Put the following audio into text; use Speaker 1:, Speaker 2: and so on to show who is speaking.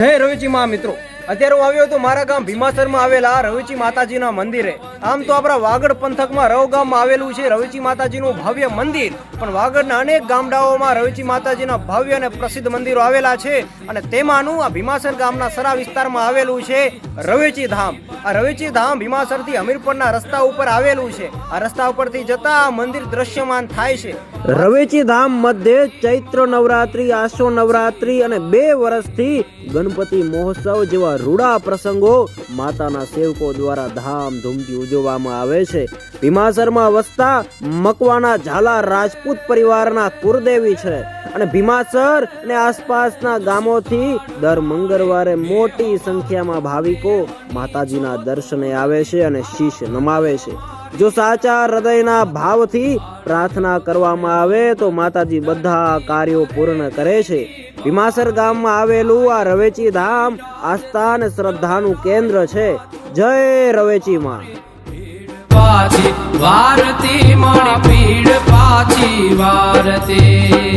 Speaker 1: જય રવિજી મા મિત્રો. અત્યારે હું આવ્યો હતો મારા ગામ ભીમાસરમાં આવેલા રવિચી માતાજીના મંદિરે. આમ તો આપણા વાગડ પંથકમાં રવ ગામમાં આવેલું છે રવિચી માતાજીનું ભવ્ય મંદિર. પણ વાગડના અનેક ગામડાઓમાં રવિચી માતાજીના ભવ્ય અને પ્રસિદ્ધ મંદિરો આવેલા છે અને તેમાંનું આ ભીમાસર ગામના સરા વિસ્તારમાં આવેલું છે રવેચી ધામ. આ રવેચી ધામ ભીમાસરથી હમીરપરના રસ્તા ઉપર આવેલું છે. આ રસ્તા ઉપરથી જતા આ મંદિર દ્રશ્યમાન થાય છે. રવેચી ધામ મધ્યે ચૈત્ર નવરાત્રી આશો નવરાત્રી અને બે વર્ષથી ગણપતિ મહોત્સવ જેવા રૂડા પ્રસંગો માતાના સેવકો દ્વારા ધામધૂમથી ઉજવવામાં આવે છે. ભીમાસરમાં વસતા મકવાના ઝાલા રાજપૂત પરિવારના કુરદેવી છે અને ભીમાસર અને આસપાસના ગામોથી દર મંગળવારે મોટી સંખ્યામાં ભાવિકો માતાજીના દર્શને આવે છે અને શીશ નમાવે છે. જો સાચા હૃદયના ભાવથી પ્રાર્થના કરવામાં આવે તો માતાજી બધા કાર્યો પૂર્ણ કરે છે. ભીમાસર ગામમાં આવેલું આ રવેચી ધામ આસ્થા અને શ્રદ્ધાનું કેન્દ્ર છે. જય રવેચી માં.
Speaker 2: વારતી મણી પીડ પાછી વારતી.